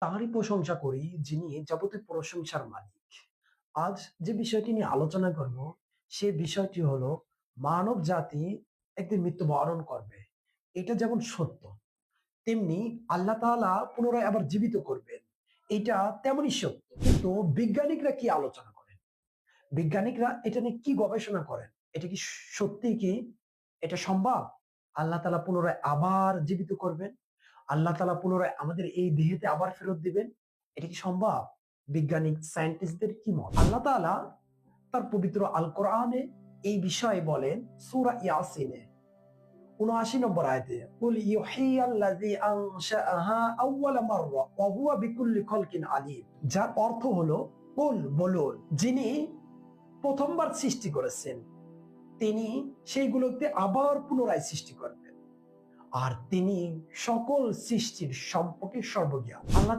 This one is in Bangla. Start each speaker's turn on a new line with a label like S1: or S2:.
S1: তাঁরই প্রশংসা করি যিনি যাবতীয় প্রশংসার মালিক। আজ যে বিষয়টি নিয়ে আলোচনা করব, সে বিষয়টি হলো মানব জাতি একদিন মৃত্যুবরণ করবে। এটা যেমন সত্য, তেমনি আল্লাহ তাআলা পুনরায় আবার জীবিত করবেন। এটা তেমনই সত্য, কিন্তু বিজ্ঞানিকরা কি আলোচনা করেন? বিজ্ঞানিকরা এটা নিয়ে কি গবেষণা করেন? এটা কি সত্যি কি? এটা সম্ভব? আল্লাহ তাআলা পুনরায় আবার জীবিত করবেন? আল্লাহ তাআলা পুনরায় আমাদের এই দেহেতে আবার ফেরত দিবেন? এটা কি সম্ভব? বিজ্ঞানিক সায়েন্টিস্টদের কি মত? আল্লাহ তাআলা তার পবিত্র আল কোরআনে এই বিষয়ে বলেন, সূরা ইয়াসিনে 79 নম্বর আয়াতে, কুল ইউহিয়াল্লাযী আনশাআহা আউওয়ালা মাররা ওয়া হুয়া বিকুল্লি খালকিন আলীম। যার অর্থ হলো, কুল, বলুন, যিনি প্রথমবার সৃষ্টি করেছেন, তিনি সেইগুলোকে আবার পুনরায় সৃষ্টি করবেন আর তিনি সকল সৃষ্টির সম্পর্কে সর্বজ্ঞ। আল্লাহ